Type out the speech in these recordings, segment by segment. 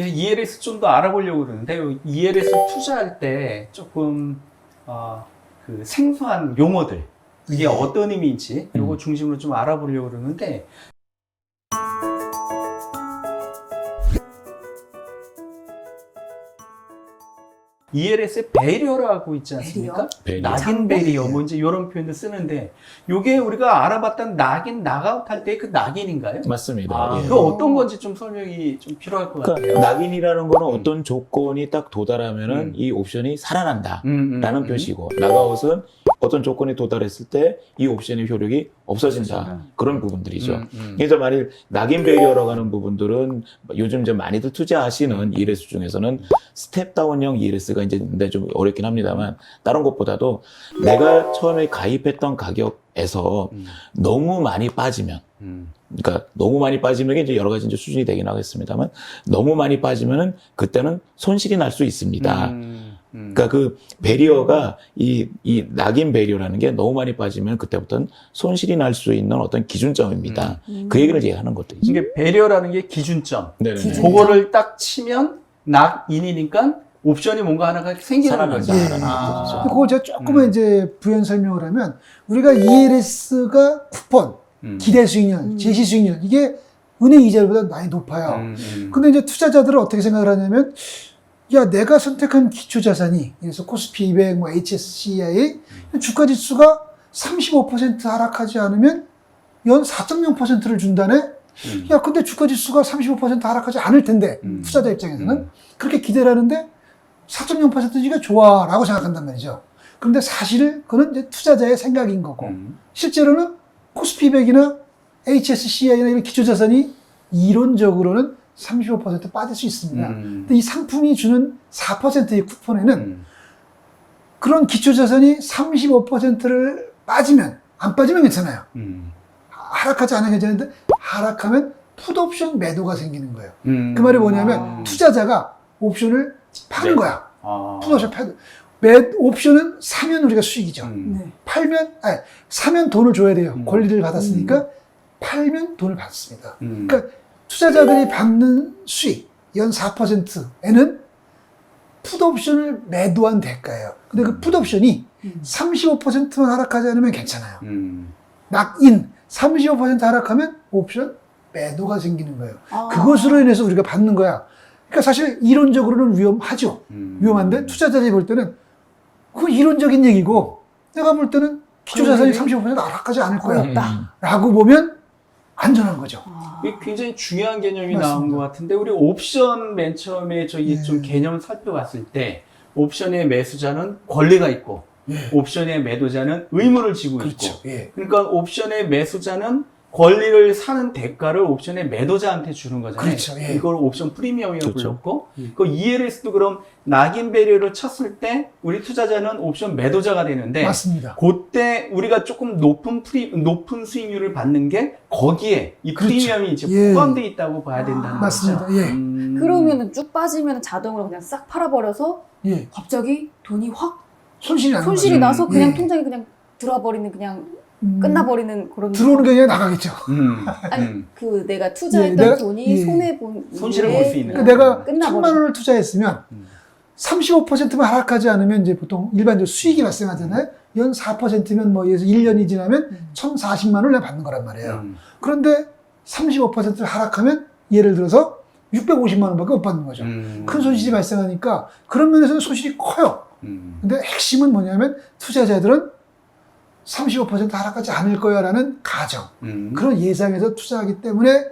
ELS 좀 더 알아보려고 그러는데 ELS 투자할 때 조금 어, 그 생소한 용어들 이게 예. 어떤 의미인지 음. 요거 중심으로 좀 알아보려고 그러는데 ELS의 배려라고 있지 않습니까? 배려. 낙인 배리어 뭐 이제 이런 표현도 쓰는데 요게 우리가 알아봤던 낙인 낙아웃 할 때 그 낙인인가요? 맞습니다. 아, 예. 그 어떤 건지 좀 설명이 좀 필요할 것 같아요. 그러니까 낙인이라는 거는 음. 어떤 조건이 딱 도달하면은 음. 이 옵션이 살아난다. 음, 음, 라는 음. 표시고 나가웃은 어떤 조건이 도달했을 때 이 옵션의 효력이 없어진다. 없어진다. 그런 부분들이죠. 음, 음. 그래서 만일 낙인 배리어라고 하는 부분들은 요즘 이제 많이들 투자하시는 ELS 중에서는 스텝 다운형 ELS가 이제 근데 좀 어렵긴 합니다만 다른 것보다도 내가 처음에 가입했던 가격에서 음, 너무 많이 빠지면 음. 그러니까 너무 많이 빠지면 이제 여러 가지 이제 수준이 되긴 하겠습니다만 너무 많이 빠지면은 그때는 손실이 날 수 있습니다. 음, 음. 그러니까 그 배리어가 이, 이 낙인 배리어라는 게 너무 많이 빠지면 그때부터는 손실이 날 수 있는 어떤 기준점입니다. 음. 그 얘기를 이제 하는 것도 있죠. 이게 배려라는 게 기준점. 네네. 기준. 그거를 딱 치면 낙인이니까 옵션이 뭔가 하나가 생기는. 거죠. 예. 아. 그거 제가 조금만 음. 이제 부연 설명을 하면 우리가 ELS가 쿠폰, 음. 기대 수익률, 음. 제시 수익률 이게 은행 이자보다 많이 높아요. 음, 음. 근데 이제 투자자들은 어떻게 생각을 하냐면 야 내가 선택한 기초 자산이 그래서 코스피 200, 뭐 HSCI 주가 지수가 35% 하락하지 않으면 연 4.0%를 준다네. 음. 야 근데 주가 지수가 35% 하락하지 않을 텐데 음. 투자자 입장에서는 음. 그렇게 기대를 하는데 4.0%니까 좋아 라고 생각한단 말이죠. 그런데 사실 그건 이제 투자자의 생각인 거고 음. 실제로는 코스피 100이나 HSCI나 이런 기초 자산이 이론적으로는 35% 빠질 수 있습니다. 음. 근데 이 상품이 주는 4%의 쿠폰에는 음. 그런 기초 자산이 35%를 빠지면 안 빠지면 괜찮아요. 음. 하락하지 않으면 괜찮은데 하락하면 풋옵션 매도가 생기는 거예요. 음. 그 말이 뭐냐면 아. 투자자가 옵션을 파는 네. 거야. 아. 풋옵션 파는. 매 옵션은 사면 우리가 수익이죠. 음. 네. 팔면 아니 사면 돈을 줘야 돼요. 음. 권리를 받았으니까 팔면 돈을 받습니다. 음. 그러니까 투자자들이 받는 수익 연 4%에는 풋옵션을 매도한 대가예요. 근데 그 풋옵션이 음. 35%만 하락하지 않으면 괜찮아요. 음. 낙인 35% 하락하면 옵션 매도가 생기는 거예요. 아. 그것으로 인해서 우리가 받는 거야. 그러니까 사실 이론적으로는 위험하죠. 음. 위험한데 투자자들이 볼 때는 그 이론적인 얘기고 내가 볼 때는 기초 자산이 35% 하락하지 않을 거야. 어렵다. 라고 보면 안전한 거죠. 아. 이게 굉장히 중요한 개념이 맞습니다. 나온 것 같은데 우리 옵션 맨 처음에 저희 예. 좀 개념 살펴봤을 때 옵션의 매수자는 권리가 있고 예. 옵션의 매도자는 의무를 지고 그렇죠. 있고 예. 그러니까 옵션의 매수자는 권리를 사는 대가를 옵션의 매도자한테 주는 거잖아요. 그렇죠, 예. 이걸 옵션 프리미엄이라고 그렇죠. 불렀고, 예. 그 ELS도 그럼 낙인 배려를 쳤을 때 우리 투자자는 옵션 매도자가 되는데, 맞습니다. 그때 우리가 조금 높은 프리 높은 수익률을 받는 게 거기에 이 그렇죠. 프리미엄이 이제 예. 포함되어 있다고 봐야 된다는 아, 맞습니다. 거죠. 예. 음. 그러면은 쭉 빠지면 자동으로 그냥 싹 팔아버려서 예. 갑자기 돈이 확 손실이 손실이. 나서 그냥 예. 통장에 그냥 들어버리는 그냥 음, 끝나버리는 그런 들어오는 게 아니라 나가겠죠. 음. 아니 음. 그 내가 투자했던 예, 내가- 돈이 예. 손해 본 손실을 볼수 있는. 그러니까 내가 끝나버리는. 천만 원을 투자했으면 음. 35%만 하락하지 않으면 이제 보통 일반적으로 수익이 발생하잖아요. 연 4%면 뭐 예를 들어서 1년이 지나면 음. 1,040만 원을 내가 받는 거란 말이에요. 음. 그런데 35%를 하락하면 예를 들어서 650만 원밖에 못 받는 거죠. 음. 큰 손실이 발생하니까 그런 면에서는 손실이 커요. 음. 근데 핵심은 뭐냐면 투자자들은 35% 하락하지 않을 거야라는 가정, 음. 그런 예상에서 투자하기 때문에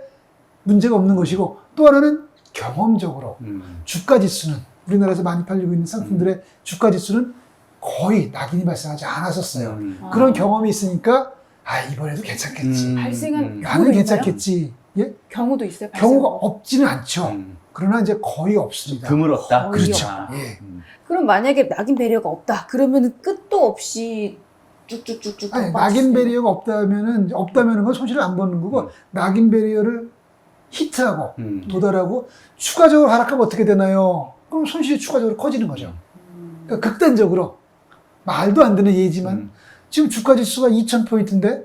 문제가 없는 것이고 또 하나는 경험적으로 음. 주가 지수는 우리나라에서 많이 팔리고 있는 상품들의 주가 지수는 거의 낙인이 발생하지 않았었어요. 음. 아. 그런 경험이 있으니까 아 이번에도 괜찮겠지. 음. 발생한 음. 나는 경우도 괜찮겠지. 예? 경우도 있어요. 경우가 발생. 없지는 않죠. 음. 그러나 이제 거의 없습니다. 드물었다. 그렇죠. 아. 예. 음. 그럼 만약에 낙인 배려가 없다. 그러면은 끝도 없이 쭉쭉쭉쭉 아니, 더 낙인 베리어가 없다면은 없다면은 건 손실을 안 보는 거고 음. 낙인 베리어를 히트하고 음. 도달하고 추가적으로 하락하면 어떻게 되나요? 그럼 손실이 추가적으로 커지는 거죠. 음. 그러니까 극단적으로 말도 안 되는 예지만 음. 지금 주가 지수가 2,000포인트인데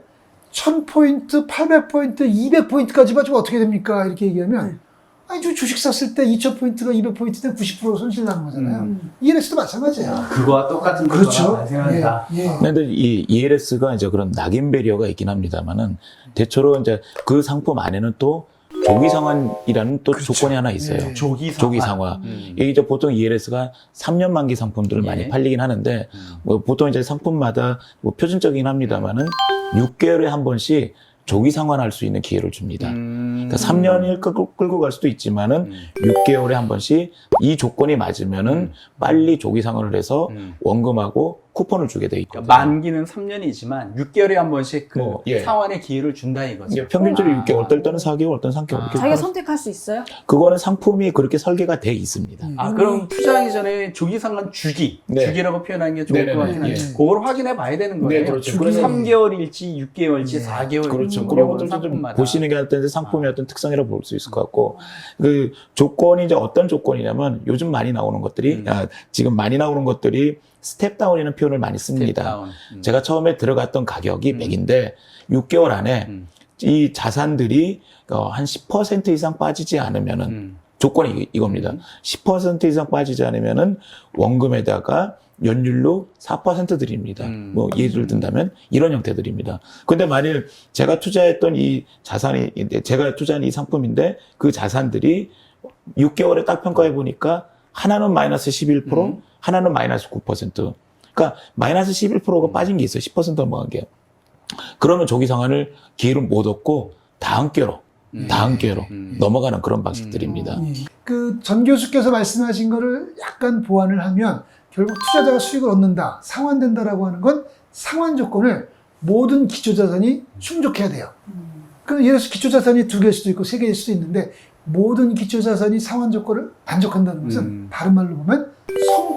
1,000포인트, 800포인트, 200포인트까지 빠지면 어떻게 됩니까? 이렇게 얘기하면 아니, 저 주식 샀을 때 2,000포인트가 200포인트면 90% 손실 나는 거잖아요. 음. ELS도 마찬가지예요. 그거와 똑같은 그렇죠. 거가 발생한다. 예, 예. 근데 이 ELS가 이제 그런 낙인 배리어가 있긴 합니다만은 대체로 이제 그 상품 안에는 또 조기 상환이라는 또 그렇죠. 조건이 하나 있어요. 예. 조기 상환. 조기 상환. 음. 이게 이제 보통 ELS가 3년 만기 상품들을 예. 많이 팔리긴 하는데 음. 뭐 보통 이제 상품마다 뭐 표준적이긴 합니다만은 6개월에 한 번씩 조기 상환할 수 있는 기회를 줍니다. 음. 그러니까 3년을 끌고, 끌고 갈 수도 있지만은 음. 6개월에 한 번씩 이 조건이 맞으면은 음. 빨리 조기 상환을 해서 음. 원금하고 쿠폰을 주게 돼 있거든요. 만기는 3년이지만 6개월에 한 번씩 그 뭐, 예. 상환의 기회를 준다 이거죠. 이게 평균적으로 아. 6개월, 어떨 때는 4개월, 어떨 때는 3개월. 아. 이렇게 자기가 팔- 선택할 수 있어요? 그거는 상품이 그렇게 설계가 돼 있습니다. 음. 아, 그럼 투자하기 전에 조기 상환 주기, 네. 주기라고 표현하는 게 좋을 네네네. 것 같긴 한데, 예. 그걸 확인해 봐야 되는 거예요. 네, 그렇죠. 주기 그래서- 3개월일지, 6개월일지, 예. 4개월일지. 그렇죠. 뭐 그런 이런 것들 좀 상품마다. 보시는 게 어떤 상품의 아. 어떤 특성이라 고 볼 수 있을 것 같고, 그 조건이 이제 어떤 조건이냐면 요즘 많이 나오는 것들이, 음. 아, 지금 많이 나오는 것들이 스텝 다운이라는 표현을 많이 씁니다. 음. 제가 처음에 들어갔던 가격이 음. 100인데 6개월 안에 음. 이 자산들이 어, 한10% 이상 빠지지 않으면은 음. 조건이 이- 이겁니다. 음. 10% 이상 빠지지 않으면은 원금에다가 연율로 4% 드립니다. 음. 뭐 예를 든다면 이런 형태들입니다. 근데 만일 제가 투자했던 이 자산이 제가 투자한 이 상품인데 그 자산들이 6개월에 딱 평가해 보니까 하나는 마이너스 11%, 음. 하나는 마이너스 9%. 그러니까 마이너스 11%가 빠진 게 있어요. 10% 넘어간 게. 그러면 조기 상환을 기회를 못 얻고 다음 개로 음. 다음 개로 음. 넘어가는 그런 방식들입니다. 예. 그전 교수께서 말씀하신 거를 약간 보완을 하면 결국 투자자가 수익을 얻는다, 상환된다라고 하는 건 상환 조건을 모든 기초자산이 충족해야 돼요. 음. 그럼 예를 들어서 기초자산이 두 개일 수도 있고 세 개일 수도 있는데 모든 기초자산이 상환 조건을 만족한다는 것은 음. 다른 말로 보면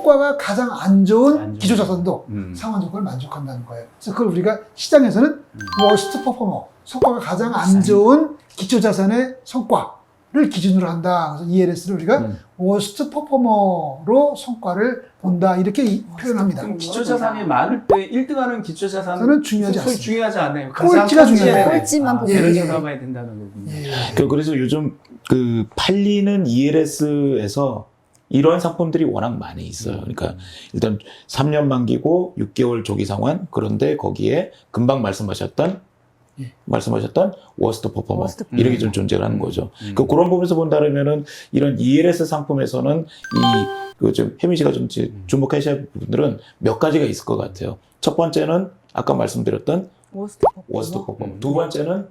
성과가 가장 안 좋은 안 좋은. 기초자산도 음. 상환 조건을 만족한다는 거예요. 그래서 그걸 우리가 시장에서는 월스트 퍼포머, 성과가 가장 안 좋은 기초자산의 성과를 기준으로 한다. 그래서 ELS를 우리가 음. 월스트 퍼포머로 성과를 본다. 이렇게 이- 표현합니다. 그럼 기초자산이 많을 때 1등하는 기초자산은 중요하지 않습니다. 중요하지 않아요. 꼴찌가 중요해요. 꼴찌만 아, 보고 배를 예, 예. 쳐다봐야 된다는 거군요. 예. 그- 그래서 요즘 그 팔리는 ELS에서 이런 상품들이 워낙 많이 있어요. 그러니까 일단 3년 만기고 6개월 조기 상환 그런데 거기에 금방 말씀하셨던 예. 말씀하셨던 워스트 퍼포머 워스트 이렇게 퍼포머. 좀 존재를 하는 거죠. 음. 그 그런 부분에서 본다면은 이런 ELS 상품에서는 이그좀 혜민 씨가 좀 지- 음. 주목하셔야 할 부분들은 몇 가지가 있을 것 같아요. 첫 번째는 아까 말씀드렸던 워스트 퍼포머? 워스트 퍼포머. 음. 두 번째는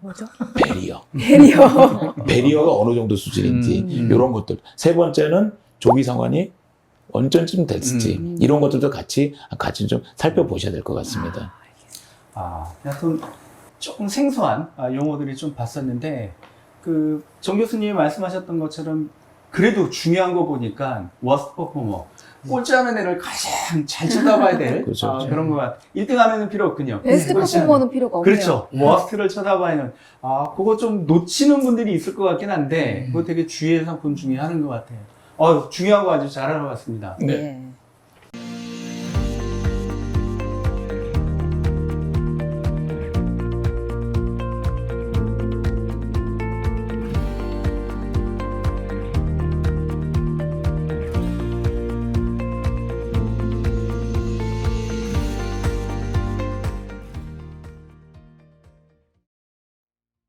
뭐죠? 베리어. 배리어. 베리어가 어느 정도 수준인지 음, 음. 이런 것들. 세 번째는 조기 상환이 언제쯤 됐을지 음. 이런 것들도 같이 같이 좀 살펴보셔야 될 것 같습니다. 아, 하여튼 조금 생소한 아, 용어들이 좀 봤었는데 그 정 교수님이 말씀하셨던 것처럼 그래도 중요한 거 보니까 워스트 퍼포머 꼴찌하는 애를 가장 잘 쳐다봐야 될 그렇죠, 아, 그렇죠. 그런 것 같아요. 1등 하는 애는 필요 없군요. 베스트 꼴찌하는 퍼포머는 필요가 없네요. 그렇죠. 워스트를 쳐다봐야는 아 그거 좀 놓치는 분들이 있을 것 같긴 한데 그거 되게 상품 중에 하는 것 같아요. 어 중요한 거 아주 잘 알아봤습니다. 네. 예.